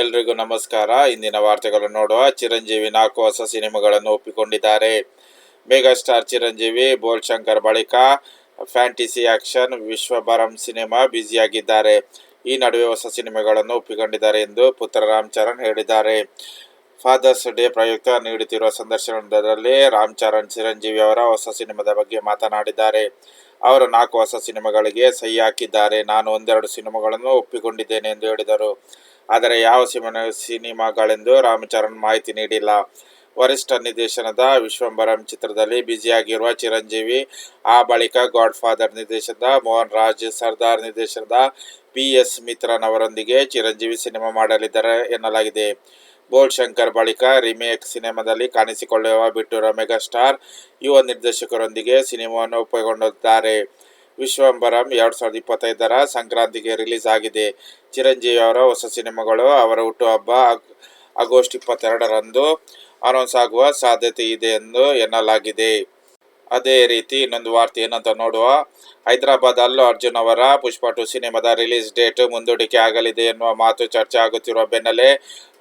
ಎಲ್ರಿಗೂ ನಮಸ್ಕಾರ. ಇಂದಿನ ವಾರ್ತೆಗಳು ನೋಡುವ ಚಿರಂಜೀವಿ ನಾಲ್ಕು ಹೊಸ ಸಿನಿಮಾಗಳನ್ನು ಒಪ್ಪಿಕೊಂಡಿದ್ದಾರೆ. ಮೆಗಾಸ್ಟಾರ್ ಚಿರಂಜೀವಿ ಬೋಲ್ ಶಂಕರ್ ಬಳಿಕ ಫ್ಯಾಂಟಿಸಿ ಆಕ್ಷನ್, ವಿಶ್ವಭರಂ ಸಿನಿಮಾ ಬ್ಯುಸಿಯಾಗಿದ್ದಾರೆ. ಈ ನಡುವೆ ಹೊಸ ಸಿನಿಮಾಗಳನ್ನು ಒಪ್ಪಿಕೊಂಡಿದ್ದಾರೆ ಎಂದು ಪುತ್ರ ರಾಮ್ ಚರಣ್ ಹೇಳಿದ್ದಾರೆ. ಫಾದರ್ಸ್ ಡೇ ಪ್ರಯುಕ್ತ ನೀಡುತ್ತಿರುವ ಸಂದರ್ಶನದಲ್ಲಿ ರಾಮ್ ಚರಣ್ ಚಿರಂಜೀವಿ ಅವರ ಹೊಸ ಸಿನಿಮಾದ ಬಗ್ಗೆ ಮಾತನಾಡಿದ್ದಾರೆ. ಅವರು ನಾಲ್ಕು ಹೊಸ ಸಿನಿಮಾಗಳಿಗೆ ಸಹಿ ಹಾಕಿದ್ದಾರೆ. ನಾನು ಒಂದೆರಡು ಸಿನಿಮಾಗಳನ್ನು ಒಪ್ಪಿಕೊಂಡಿದ್ದೇನೆ ಎಂದು ಹೇಳಿದರು. ಆದರೆ ಯಾವ ಸಿನಿಮಾ ಸಿನಿಮಾಗಳೆಂದು ರಾಮಚರಣ್ ಮಾಹಿತಿ ನೀಡಿಲ್ಲ. ವರಿಷ್ಠ ನಿರ್ದೇಶನದ ವಿಶ್ವಂಬರಂ ಚಿತ್ರದಲ್ಲಿ ಬ್ಯುಸಿಯಾಗಿರುವ ಚಿರಂಜೀವಿ, ಆ ಬಳಿಕ ಗಾಡ್ ಫಾದರ್ ನಿರ್ದೇಶನದ ಮೋಹನ್ ರಾಜ್, ಸರ್ದಾರ್ ನಿರ್ದೇಶನದ ಪಿ ಎಸ್ ಮಿತ್ರನ್ ಅವರೊಂದಿಗೆ ಚಿರಂಜೀವಿ ಸಿನಿಮಾ ಮಾಡಲಿದ್ದಾರೆ ಎನ್ನಲಾಗಿದೆ. ಬೋಲ್ ಶಂಕರ್ ಬಳಿಕ ರಿಮೇಕ್ ಸಿನಿಮಾದಲ್ಲಿ ಕಾಣಿಸಿಕೊಳ್ಳುವ ಬಿಟ್ಟೂರ ಮೆಗಾಸ್ಟಾರ್ ಯುವ ನಿರ್ದೇಶಕರೊಂದಿಗೆ ಸಿನಿಮಾವನ್ನು ಒಪ್ಪಿಕೊಂಡಿದ್ದಾರೆ. ವಿಶ್ವಂಬರಂ ಎರಡು ಸಾವಿರದ ಇಪ್ಪತ್ತೈದರ ಸಂಕ್ರಾಂತಿಗೆ ರಿಲೀಸ್ ಆಗಿದೆ. ಚಿರಂಜೀವಿ ಅವರ ಹೊಸ ಸಿನಿಮಾಗಳು ಅವರ ಹುಟ್ಟುಹಬ್ಬ ಆಗಸ್ಟ್ ಇಪ್ಪತ್ತೆರಡರಂದು ಅನೌನ್ಸ್ ಆಗುವ ಸಾಧ್ಯತೆ ಇದೆ ಎಂದು ಎನ್ನಲಾಗಿದೆ. ಅದೇ ರೀತಿ ಇನ್ನೊಂದು ವಾರ್ತೆ ಏನಂತ ನೋಡುವ. ಹೈದರಾಬಾದ್ ಅಲ್ಲು ಅರ್ಜುನ್ ಅವರ ಪುಷ್ಪ ಟು ಸಿನಿಮಾದ ರಿಲೀಸ್ ಡೇಟ್ ಮುಂದೂಡಿಕೆ ಆಗಲಿದೆ ಎನ್ನುವ ಮಾತು ಚರ್ಚೆ ಆಗುತ್ತಿರುವ ಬೆನ್ನಲ್ಲೇ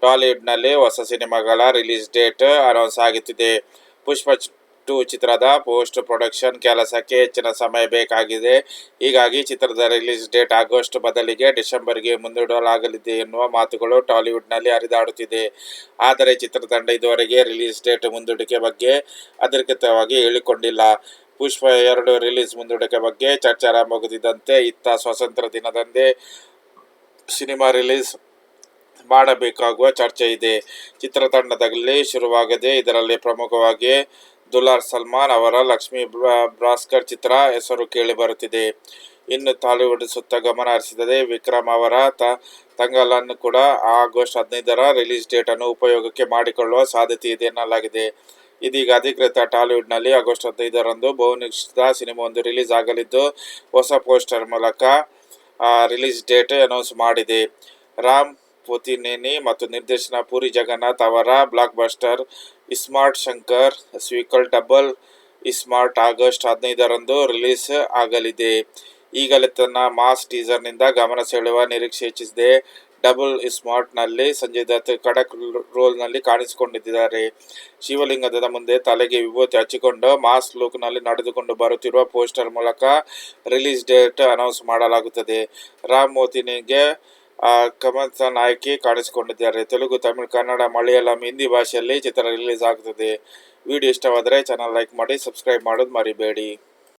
ಟಾಲಿವುಡ್ನಲ್ಲಿ ಹೊಸ ಸಿನಿಮಾಗಳ ರಿಲೀಸ್ ಡೇಟ್ ಅನೌನ್ಸ್ ಆಗುತ್ತಿದೆ. ಪುಷ್ಪ ಟು ಚಿತ್ರದ ಪೋಸ್ಟ್ ಪ್ರೊಡಕ್ಷನ್ ಕೆಲಸಕ್ಕೆ ಹೆಚ್ಚಿನ ಸಮಯ ಬೇಕಾಗಿದೆ. ಹೀಗಾಗಿ ಚಿತ್ರದ ರಿಲೀಸ್ ಡೇಟ್ ಆಗಸ್ಟ್ ಬದಲಿಗೆ ಡಿಸೆಂಬರ್ಗೆ ಮುಂದೂಡಲಾಗಲಿದೆ ಎನ್ನುವ ಮಾತುಗಳು ಟಾಲಿವುಡ್ನಲ್ಲಿ ಹರಿದಾಡುತ್ತಿದೆ. ಆದರೆ ಚಿತ್ರತಂಡ ಇದುವರೆಗೆ ರಿಲೀಸ್ ಡೇಟ್ ಮುಂದೂಡಿಕೆ ಬಗ್ಗೆ ಅಧಿಕೃತವಾಗಿ ಹೇಳಿಕೊಂಡಿಲ್ಲ. ಪುಷ್ಪ ಎರಡು ರಿಲೀಸ್ ಮುಂದೂಡಿಕೆ ಬಗ್ಗೆ ಚರ್ಚೆ ಆರಂಭವಾಗುತ್ತಿದ್ದಂತೆ ಇತ್ತ ಸ್ವಾತಂತ್ರ್ಯ ದಿನದಂದೇ ಸಿನಿಮಾ ರಿಲೀಸ್ ಮಾಡಬೇಕಾಗುವ ಚರ್ಚೆ ಇದೆ. ಚಿತ್ರತಂಡದಲ್ಲಿ ಶುರುವಾಗದೆ ಇದರಲ್ಲಿ ಪ್ರಮುಖವಾಗಿ ದುಲಾರ್ ಸಲ್ಮಾನ್ ಅವರ ಲಕ್ಷ್ಮಿ ಬ್ರಾಸ್ಕರ್ ಚಿತ್ರ ಹೆಸರು ಕೇಳಿ ಬರುತ್ತಿದೆ. ಇನ್ನು ಟಾಲಿವುಡ್ ಸುತ್ತ ಗಮನ ಹರಿಸಿದರೆ ವಿಕ್ರಮ್ ಅವರ ತ, ತಂಗಲನ್ನು ಕೂಡ ಆಗಸ್ಟ್ ಹದಿನೈದರ ರಿಲೀಸ್ ಡೇಟನ್ನು ಉಪಯೋಗಕ್ಕೆ ಮಾಡಿಕೊಳ್ಳುವ ಸಾಧ್ಯತೆ ಇದೆ ಎನ್ನಲಾಗಿದೆ. ಇದೀಗ ಅಧಿಕೃತ ಟಾಲಿವುಡ್ನಲ್ಲಿ ಆಗಸ್ಟ್ ಹದಿನೈದರಂದು ಸಿನಿಮಾ ಸಿನಿಮಾವೊಂದು ರಿಲೀಸ್ ಆಗಲಿದ್ದು, ಹೊಸ ಪೋಸ್ಟರ್ ಮೂಲಕ ರಿಲೀಸ್ ಡೇಟ್ ಅನೌನ್ಸ್ ಮಾಡಿದೆ. ರಾಮ್ ಪೋತಿನೇನಿ ಮತ್ತು ನಿರ್ದೇಶನ ಪೂರಿ ಜಗನ್ನಾಥ್ ಅವರ blockbuster smart Shankar sequel double ismart August ಹದಿನೈದರಂದು ರಿಲೀಸ್ ಆಗಲಿದೆ. ಈಗಲೇ ತನ್ನ ಮಾಸ್ ಟೀಸರ್ನಿಂದ ಗಮನ ಸೆಳೆಯುವ ನಿರೀಕ್ಷೆ ಹೆಚ್ಚಿಸಿದೆ. ಡಬಲ್ ಸ್ಮಾರ್ಟ್ನಲ್ಲಿ ಸಂಜಯ್ ದತ್ ಖಡಕ್ ರೋಲ್ನಲ್ಲಿ ಕಾಣಿಸಿಕೊಂಡಿದ್ದಾರೆ. ಶಿವಲಿಂಗದ ಮುಂದೆ ತಲೆಗೆ ವಿಭೂತಿ ಹಚ್ಚಿಕೊಂಡು ಮಾಸ್ ಲುಕ್ನಲ್ಲಿ ನಡೆದುಕೊಂಡು ಬರುತ್ತಿರುವ ಪೋಸ್ಟರ್ ಮೂಲಕ ರಿಲೀಸ್ ಡೇಟ್ ಅನೌನ್ಸ್ ಮಾಡಲಾಗುತ್ತದೆ. ರಾಮ್ ಮೋತಿನಿಗೆ ಆ, ಕಮಲ್ ನಾಯಕಿ ಕಾಣಿಸಿಕೊಂಡಿದ್ದಾರೆ. ತೆಲುಗು ತಮಿಳು ಕನ್ನಡ ಮಲಯಾಳಂ ಹಿಂದಿ ಭಾಷೆಯಲ್ಲಿ ಚಿತ್ರ ರಿಲೀಸ್ ಆಗುತ್ತದೆ ವಿಡಿಯೋ ಇಷ್ಟವಾದರೆ ಚಾನಲ್ ಲೈಕ್ ಮಾಡಿ ಸಬ್ಸ್ಕ್ರೈಬ್ ಮಾಡೋದು ಮರಿಬೇಡಿ.